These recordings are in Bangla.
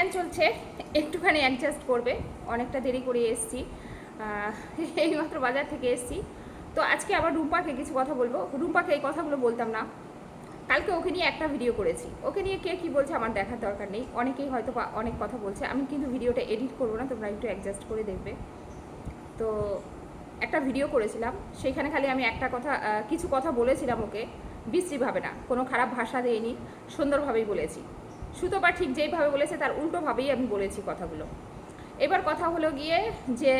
ফ্যান চলছে, একটুখানি অ্যাডজাস্ট করবে, অনেকটা দেরি করে এসছি এইমাত্র বাজার থেকে এসছি। তো আজকে আবার রুম্পাকে কিছু কথা বলব। রুম্পাকে এই কথাগুলো বলতাম না। কালকে ওকে নিয়ে একটা ভিডিও করেছি। ওকে নিয়ে কে কী বলছে আমার দেখার দরকার নেই। অনেকেই হয়তো অনেক কথা বলছে। আমি কিন্তু ভিডিওটা এডিট করব না, তোমরা একটু অ্যাডজাস্ট করে দেখবে। তো একটা ভিডিও করেছিলাম। সেইখানে খালি আমি একটা কথা কিছু কথা বলেছিলাম ওকে। বিশ্রীভাবে না, কোনো খারাপ ভাষা দেয়নি সুন্দরভাবেই বলেছি। সুতোপা ঠিক যেইভাবে বলেছে, তার উল্টোভাবেই আমি বলেছি কথাগুলো। এবার কথা হলো গিয়ে যে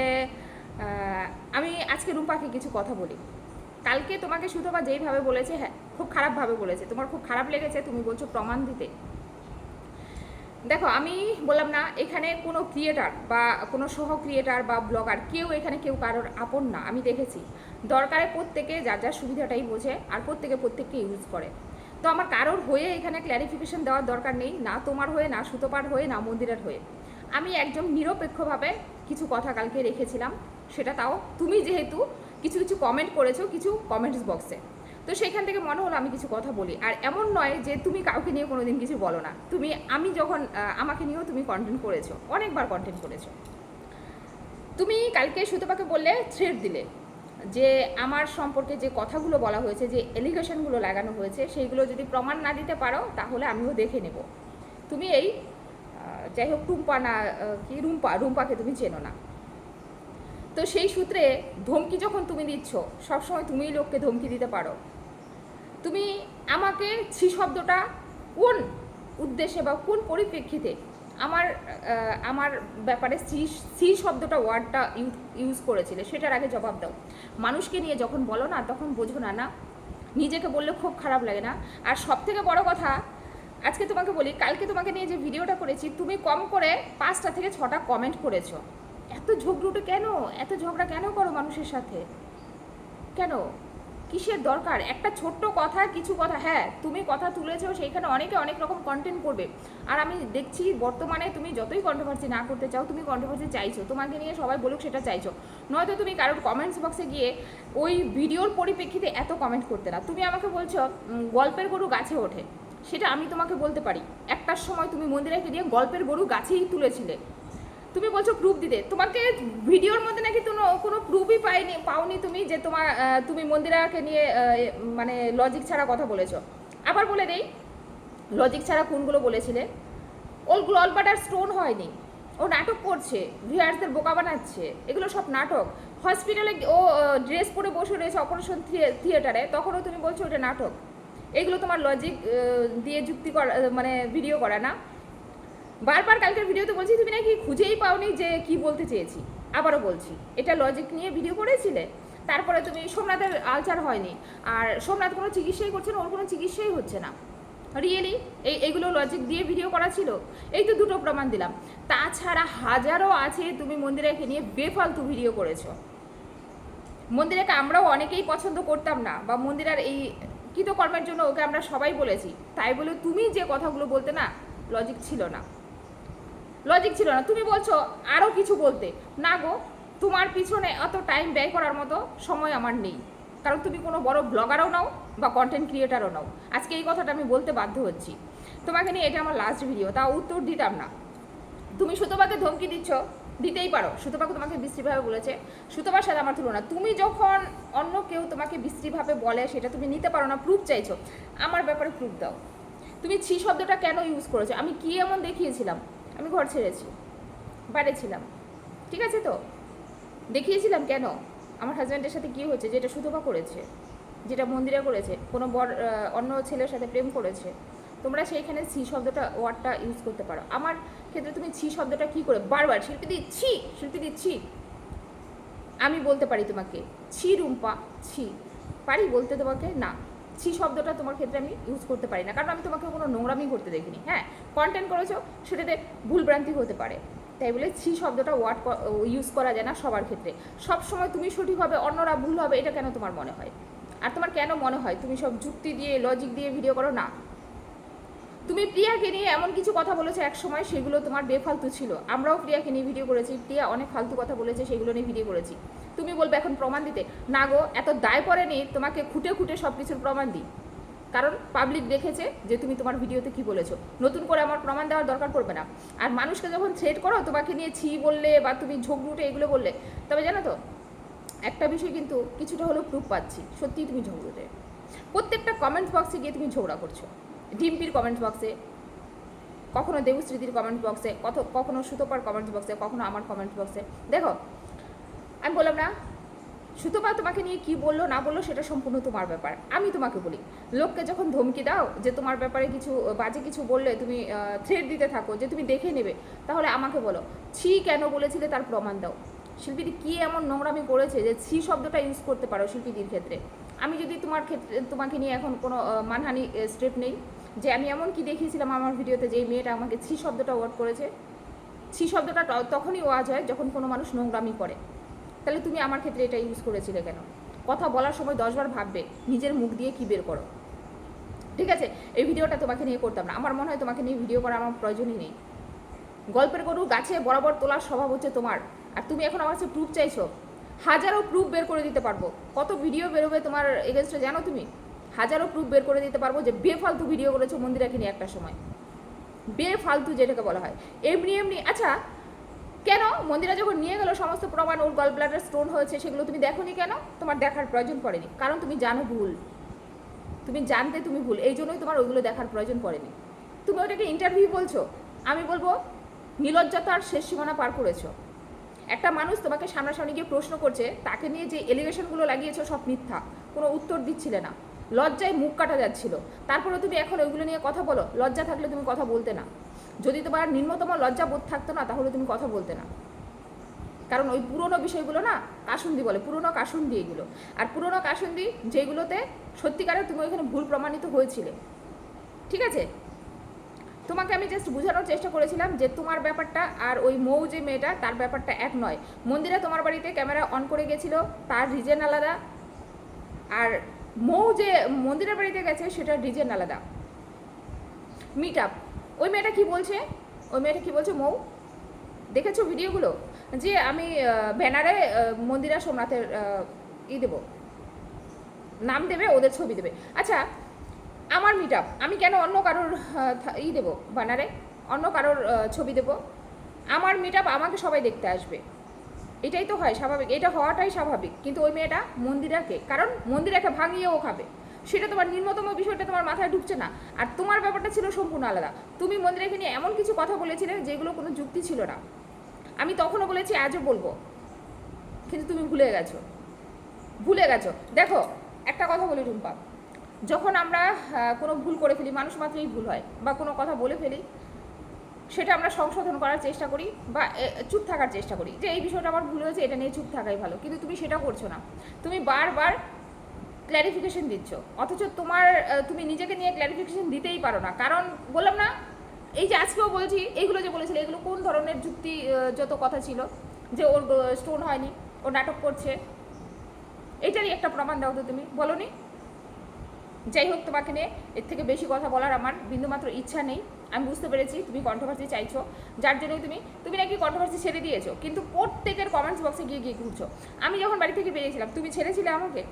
আমি আজকে রুম্পাকে কিছু কথা বলি। কালকে তোমাকে সুতোপা যেইভাবে বলেছে হ্যাঁ খুব খারাপভাবে বলেছে। তোমার খুব খারাপ লেগেছে, তুমি বলছো প্রমাণ দিতে। দেখো, আমি বললাম না, এখানে কোনো ক্রিয়েটার বা কোনো সহ ক্রিয়েটার বা ব্লগার কেউ এখানে কেউ কারোর আপন না, আমি দেখেছি। দরকারে প্রত্যেকে যার যার সুবিধাটাই বোঝে, আর প্রত্যেকে প্রত্যেককে ইউজ করে। তো আমার কারোর হয়ে এখানে ক্ল্যারিফিকেশন দেওয়ার দরকার নেই, না তোমার হয়ে, না সুতোপার হয়ে, না মন্দিরের হয়ে। আমি একদম নিরপেক্ষভাবে কিছু কথা কালকে রেখেছিলাম, সেটা তাও তুমি যেহেতু কিছু কিছু কমেন্ট করেছ কিছু কমেন্টস বক্সে তো সেখান থেকে মনে হলো আমি কিছু কথা বলি। আর এমন নয় যে তুমি কাউকে নিয়ে কোনোদিন কিছু বলো না। তুমি, আমি যখন আমাকে নিয়েও তুমি কন্টেন্ট করেছ, অনেকবার কন্টেন্ট করেছ। তুমি কালকে সুতপাকে বললে থ্রেড দিলে। যে আমার সম্পর্কে যে কথাগুলো বলা হয়েছে, যে এলিগেশনগুলো লাগানো হয়েছে, সেইগুলো যদি প্রমাণ না দিতে পারো, তাহলে আমিও দেখে নেব। তুমি এই যাই হোক টুম্পা না কি রুম্পা? রুম্পাকে তুমি চেনো না। তো সেই সূত্রে ধমকি যখন তুমি দিচ্ছ, সবসময় তুমিই লোককে ধমকি দিতে পারো। তুমি আমাকে ছি শব্দটা কোন উদ্দেশ্যে বা কোন পরিপ্রেক্ষিতে আমার আমার ব্যাপারে সি সি শব্দটা ওয়ার্ডটা ইউজ করেছিলে, সেটার আগে জবাব দাও। মানুষকে নিয়ে যখন বলো না, তখন বোঝো না না। নিজেকে বললে খুব খারাপ লাগে না। আর সব থেকে বড় কথা, আজকে তোমাকে বলি, কালকে তোমাকে নিয়ে যে ভিডিওটা করেছি, তুমি কম করে পাঁচটা থেকে ছটা কমেন্ট করেছ। এত ঝগড়ুটে কেন? এত ঝগড়া কেন করো মানুষের সাথে? কেন? কিসের দরকার? একটা ছোট্ট কথা, কিছু কথা। হ্যাঁ তুমি কথা তুলেছো, সেইখানে অনেকে অনেক রকম কন্টেন্ট করবে। আর আমি দেখছি বর্তমানে তুমি যতই কন্ট্রোভার্সি না করতে চাও, তুমি কন্ট্রোভার্সি চাইছো। তোমাকে নিয়ে সবাই বলুক সেটা চাইছো। নয়তো তুমি কারোর কমেন্টস বক্সে গিয়ে ওই ভিডিওর পরিপ্রেক্ষিতে এত কমেন্ট করতে না। তুমি আমাকে বলছো গল্পের গরু গাছে ওঠে। সেটা আমি তোমাকে বলতে পারি। একটার সময় তুমি মন্দিরে গিয়ে গল্পের গরু গাছেই তুলেছিলে। তুমি বলছো প্রুফ দিতে। তোমাকে ভিডিওর মধ্যে নাকি কোনো কোনো প্রুফই পাইনি, পাওনি তুমি যে তোমার তুমি মন্দিরাকে নিয়ে মানে লজিক ছাড়া কথা বলেছ। আবার বলে দেই লজিক ছাড়া কোনগুলো বলেছিলে? ওর গল্পটার স্টোন হয়নি। ও নাটক করছে ভিউয়ার্সদের বোকা বানাচ্ছে, এগুলো সব নাটক। হসপিটালে ও ড্রেস পরে বসে রয়েছে অপারেশন থিয়েটারে তখনও তুমি বলছো ওটা নাটক। এগুলো তোমার লজিক দিয়ে যুক্তি করা মানে ভিডিও করা, না? বারবার কালকের ভিডিওতে বলছি, তুমি নাকি খুঁজেই পাওনি যে কি বলতে চেয়েছি? আবারও বলছি, এটা লজিক নিয়ে ভিডিও করেছিলে? তারপরে তুমি সোমনাথের আলচার হয়নি, আর সোমনাথ কোনো চিকিৎসাই করছে না, ওর কোনো চিকিৎসাই হচ্ছে না। রিয়েলি এই, এগুলো লজিক দিয়ে ভিডিও করা ছিল? এই তো দুটো প্রমাণ দিলাম। তাছাড়া হাজারো আছে তুমি মন্দিরাকে নিয়ে বেফালতু ভিডিও করেছ। মন্দিরাকে আমরাও অনেকেই পছন্দ করতাম না, বা মন্দিরার এই কৃতকর্মের জন্য ওকে আমরা সবাই বলেছি। তাই বলে তুমি যে কথাগুলো বলতে না লজিক ছিল না। লজিক ছিল না। তুমি বলছো আরও কিছু বলতে। না গো, তোমার পিছনে অত টাইম ব্যয় করার মতো সময় আমার নেই। কারণ তুমি কোনো বড় ব্লগারও নাও বা কন্টেন্ট ক্রিয়েটারও নাও। আজকে এই কথাটা আমি বলতে বাধ্য হচ্ছি। তোমাকে নিয়ে এটা আমার লাস্ট ভিডিও তা উত্তর দিতাম না। তুমি সুতপাকে ধমকি দিচ্ছ, দিতেই পারো। সুতপাকে তোমাকে বিশ্রীভাবে বলেছে। সুতপার সাথে আমার তুলনা। তুমি যখন অন্য কেউ তোমাকে বিশ্রীভাবে বলে, সেটা তুমি নিতে পারো না প্রুফ চাইছো। আমার ব্যাপারে প্রুফ দাও। তুমি ছি শব্দটা কেন ইউজ করেছ? আমি কি এমন দেখিয়েছিলাম? আমি ঘর ছেড়েছি, বাইরে ছিলাম। ঠিক আছে তো? দেখিয়েছিলাম কেন? আমার হাজব্যান্ডের সাথে কি হয়েছে? যেটা সুতপা করেছে, যেটা মন্দিরা করেছে, কোনো বর অন্য ছেলের সাথে প্রেম করেছে, তোমরা সেইখানে ছি শব্দটা, ওয়ার্ডটা ইউজ করতে পারো। আমার ক্ষেত্রে তুমি ছি শব্দটা কি করে? বারবার শিল্পী দিচ্ছি শিল্পী দিচ্ছি আমি বলতে পারি তোমাকে, ছি রুম্পা, ছি। পারি বলতে তোমাকে? না। ছি শব্দটা তোমার ক্ষেত্রে আমি ইউজ করতে পারি না। কারণ আমি তোমাকে কোনো নোংরামি করতে দেখিনি। হ্যাঁ কন্টেন্ট করেছ, সেটাতে ভুলভ্রান্তি হতে পারে। তাই বলে ছি শব্দটা ওয়ার্ড ইউজ করা যায় না সবার ক্ষেত্রে। সব সময় তুমি সঠিক হবে অন্যরা ভুল হবে, এটা কেন তোমার মনে হয়? আর তোমার কেন মনে হয়? তুমি সব যুক্তি দিয়ে লজিক দিয়ে ভিডিও করো? না। তুমি প্রিয়াকে নিয়ে এমন কিছু কথা বলেছ এক সময়, সেগুলো তোমার বেফালতু ছিল। আমরাও প্রিয়াকে নিয়ে ভিডিও করেছি। প্রিয়া অনেক ফালতু কথা বলেছে, সেগুলো নিয়ে ভিডিও করেছি। তুমি বলবে এখন প্রমাণ দিতে। না গো, এত দায় পড়েনি, তোমাকে খুঁটে খুঁটে সব কিছুর প্রমাণ দিই। কারণ পাবলিক দেখেছে যে তুমি তোমার ভিডিওতে কি বলেছ। নতুন করে আমার প্রমাণ দেওয়ার দরকার পড়বে না। আর মানুষকে যখন থ্রেট করো, তোমাকে নিয়ে ছি বললে বা তুমি ঝগড়ুটে এগুলো বললে, তবে জানো তো, একটা বিষয় কিন্তু কিছুটা হলেও প্রুফ পাচ্ছি। সত্যিই তুমি ঝগড়ুটে প্রত্যেকটা কমেন্ট বক্সে গিয়ে তুমি ঝগড়া করছ। ডিম্পির কমেন্ট বক্সে কখনো দেবশ্রীতির কমেন্ট বক্সে কত, কখনো সুতোপার কমেন্ট বক্সে কখনো আমার কমেন্ট বক্সে দেখো আমি বললাম, না, সুতপা তোমাকে নিয়ে কি বলল, না বলল, সেটা সম্পূর্ণ তোমার ব্যাপার। আমি তোমাকে বলি, লোককে যখন ধমকি দাও যে তোমার ব্যাপারে কিছু, বাজে কিছু বললে তুমি থ্রেড দিতে থাকো, যে তুমি দেখে নেবে, তাহলে আমাকে বলো। ছি কেন বলেছিলে তার প্রমাণ দাও। শিল্পীটি কী এমন নোংরামি করেছে যে ছি শব্দটা ইউজ করতে পারো শিল্পীদির ক্ষেত্রে? আমি যদি তোমার ক্ষেত্রে, তোমাকে নিয়ে এখন কোনো মানহানি স্টেপ নেই, যে আমি এমন কি দেখিয়েছিলাম আমার ভিডিওতে যে মেয়েটা আমাকে ছি শব্দটা ওয়ার্ড করেছে? ছি শব্দটা তখনই ওয়াজ হয় যখন কোনো মানুষ নোংরামি করে। তাহলে তুমি আমার ক্ষেত্রে এটা ইউজ করেছিলে কেন? কথা বলার সময় দশবার ভাববে, নিজের মুখ দিয়ে কী বের করো। ঠিক আছে? এই ভিডিওটা তোমাকে নিয়ে করতাম না। আমার মনে হয় তোমাকে নিয়ে ভিডিও করা আমার প্রয়োজনই নেই। গল্পের গরু গাছে বরাবর তোলার স্বভাব হচ্ছে তোমার। আর তুমি এখন আমার কাছে প্রুফ চাইছো। হাজারো প্রুফ বের করে দিতে পারব। কত ভিডিও বেরোবে তোমার এগেনস্টে জানো তুমি? হাজারো প্রুফ বের করে দিতে পারব যে বেফালতু ভিডিও করেছ মন্দিরাকে নিয়ে একটা সময়। বেফালতু যেটাকে বলা হয়। এমনি এমনি আচ্ছা কেন? মন্দিরা যখন নিয়ে গেল, সমস্ত প্রমাণ, ওর গল ব্লাডার স্টোন হয়েছে, সেগুলো তুমি দেখোনি কেন? তোমার দেখার প্রয়োজন পড়েনি। কারণ তুমি জানো ভুল। তুমি জানতে তুমি ভুল। এই জন্যই তোমার ওইগুলো দেখার প্রয়োজন পড়েনি। তুমি ওটাকে ইন্টারভিউ বলছো। আমি বলব নিলজ্জতার শেষ সীমানা পার করেছ। একটা মানুষ তোমাকে সামনাসামনি গিয়ে প্রশ্ন করছে, তাকে নিয়ে যে এলিগেশনগুলো লাগিয়েছো সব মিথ্যা। কোনো উত্তর দিচ্ছিলে না। লজ্জায় মুখ কাটা যাচ্ছিল। তারপরে তুমি এখন ওইগুলো নিয়ে কথা বলো। লজ্জা থাকলে তুমি কথা বলতে না। যদি তোমার নিম্নতম লজ্জা বোধ থাকতো না, তাহলে তুমি কথা বলতে না। কারণ ওই পুরনো বিষয়গুলো না, কাসুন্দি বলে, পুরনো কাসুন্দি এগুলো। আর পুরনো কাসুন্দি যেগুলোতে সত্যিকারে তুমি ওইখানে ভুল প্রমাণিত হয়েছিলে। ঠিক আছে? তোমাকে আমি জাস্ট বোঝানোর চেষ্টা করেছিলাম যে তোমার ব্যাপারটা আর ওই মৌ যে মেয়েটা, তার ব্যাপারটা এক নয়। মন্দিরে তোমার বাড়িতে ক্যামেরা অন করে গেছিল, তার রিজেন আলাদা। আর মৌ যে মন্দিরের বাড়িতে গেছে সেটা রিজেন আলাদা। মিট আপ ওই মেয়েটা কি বলছে? ওই মেয়েটা কি বলছে, মৌ? দেখেছ ভিডিওগুলো? যে আমি ব্যানারে মন্দিরা সোমনাথের ই দেবো। নাম দেবে, ওদের ছবি দেবে। আচ্ছা আমার মিট আমি কেন অন্য কারোর ই দেবো ব্যানারে? অন্য কারোর ছবি দেবো? আমার মিট আমাকে সবাই দেখতে আসবে। এটাই তো হয় স্বাভাবিক, এটা হওয়াটাই স্বাভাবিক। কিন্তু ওই মেয়েটা মন্দিরাকে, কারণ মন্দিরাকে ভাঙিয়ে ও খাবে। সেটা তোমার নিম্নতম বিষয়টা তোমার মাথায় ঢুকছে না। আর তোমার ব্যাপারটা ছিল সম্পূর্ণ আলাদা। তুমি মন্দিরাকে নিয়ে এমন কিছু কথা বলেছিলে যেগুলো কোনো যুক্তি ছিল না। আমি তখনও বলেছি, আজও বলব। কিন্তু তুমি ভুলে গেছো। ভুলে গেছো। দেখো, একটা কথা বলি টুম্পা যখন আমরা কোনো ভুল করে ফেলি, মানুষ মাত্রই ভুল হয়, বা কোনো কথা বলে ফেলি, সেটা আমরা সংশোধন করার চেষ্টা করি, বা চুপ থাকার চেষ্টা করি যে, এই বিষয়টা আমার ভুল হয়েছে, এটা নিয়ে চুপ থাকাই ভালো। কিন্তু তুমি সেটা করছ না। তুমি বারবার ক্ল্যারিফিকেশন দিচ্ছ। অথচ তোমার তুমি নিজেকে নিয়ে ক্ল্যারিফিকেশন দিতেই পারো না। কারণ বললাম না, এই যে আজকেও বলছি, এইগুলো যে বলেছিলে, এগুলো কোন ধরনের যুক্তি যত কথা ছিল, যে ওর স্টোন হয়নি, ও নাটক করছে, এটারই একটা প্রমাণ দাও তো তুমি। বলনি? যাই হোক, তোমাকে নিয়ে এর থেকে বেশি কথা বলার আমার বিন্দুমাত্র ইচ্ছা নেই। আমি বুঝতে পেরেছি, তুমি কন্ট্রোভার্সি চাইছো। যার জন্যই তুমি তুমি নাকি কন্ট্রোভার্সি ছেড়ে দিয়েছ। কিন্তু প্রত্যেকের কমেন্টস বক্সে গিয়ে গিয়ে ঘুরছো। আমি যখন বাড়ি থেকে বেরিয়েছিলাম, তুমি ছেড়েছিলে আমাকে?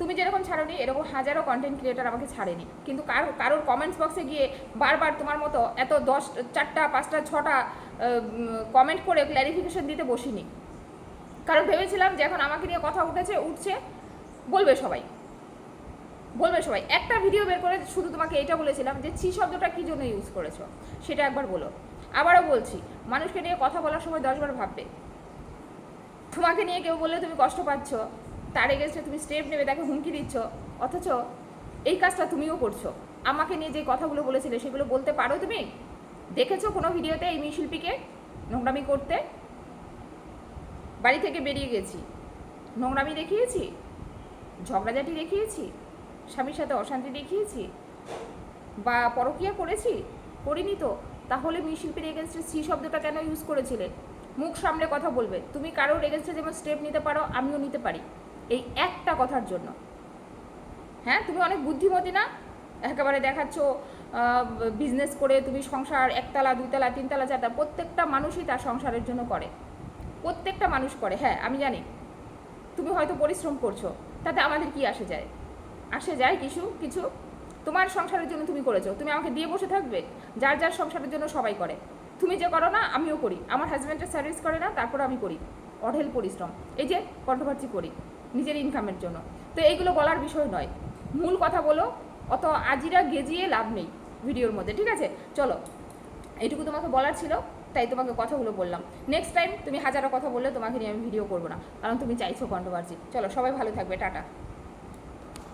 তুমি যেরকম ছাড়োনি, এরকম হাজারো কন্টেন্ট ক্রিয়েটার আমাকে ছাড়েনি। কিন্তু কারও, কারোর কমেন্টস বক্সে গিয়ে বারবার তোমার মতো এত দশ, চারটা, পাঁচটা, ছটা কমেন্ট করে ক্ল্যারিফিকেশন দিতে বসিনি। কারণ ভেবেছিলাম যে এখন আমাকে নিয়ে কথা উঠেছে, উঠছে, বলবে সবাই। বলবে সবাই। একটা ভিডিও বের করে শুধু তোমাকে এটা বলেছিলাম যে, ছি শব্দটা কী জন্য ইউজ করেছ? সেটা একবার বলো। আবারও বলছি, মানুষকে নিয়ে কথা বলার সময় দশবার ভাববে। তোমাকে নিয়ে কেউ বললে তুমি কষ্ট পাচ্ছ। তার এগেনস্টে তুমি স্টেপ নেবে তাকে হুমকি দিচ্ছ। অথচ এই কাজটা তুমিও করছ। আমাকে নিয়ে যে কথাগুলো বলেছিলে, সেগুলো বলতে পারো তুমি? দেখেছ কোনো ভিডিওতে এই মেয়ে শিল্পীকে নোংরামি করতে? বাড়ি থেকে বেরিয়ে গেছি। নোংরামি দেখিয়েছি? ঝগড়াঝাটি দেখিয়েছি? স্বামীর সাথে অশান্তি দেখিয়েছি? বা পরকিয়া করেছি? করিনি তো। তাহলে মেয়ে শিল্পীর এগেনস্টে সি শব্দটা কেন ইউজ করেছিলে? মুখ সামলে কথা বলবে। তুমি কারোর এগেনস্টে যেমন স্টেপ নিতে পারো, আমিও নিতে পারি। এই একটা কথার জন্য। হ্যাঁ তুমি অনেক বুদ্ধিমতী না? একেবারে দেখাচ্ছ বিজনেস করে তুমি সংসার একতলা, দুইতলা, তিনতলা, চারতলা, প্রত্যেকটা মানুষই তার সংসারের জন্য করে। প্রত্যেকটা মানুষ করে হ্যাঁ আমি জানি। তুমি হয়তো পরিশ্রম করছ, তাতে আমাদের কি আসে যায়? আসে যায় কিছু কিছু। তোমার সংসারের জন্য তুমি করেছ, তুমি আমাকে দিয়ে বসে থাকবে? যার যার সংসারের জন্য সবাই করে। তুমি যে করো না, আমিও করি। আমার হাজব্যান্ডের সার্ভিস করে না তারপর আমি করি। অঢেল পরিশ্রম। এই যে কন্ট্রোভার্সি করি। নিজের ইনকামের জন্য। তো এইগুলো বলার বিষয় নয়। মূল কথা বলো, অত আজিরা গেজিয়ে লাভ নেই ভিডিওর মধ্যে, ঠিক আছে? চলো এটুকু তোমাকে বলার ছিল, তাই তোমাকে কথাগুলো বললাম। নেক্সট টাইম তুমি হাজারো কথা বললে তোমাকে নিয়ে আমি ভিডিও করব না, কারণ তুমি চাইছো কন্ট্রোভার্সি চলো, সবাই ভালো থাকবে, টাটা।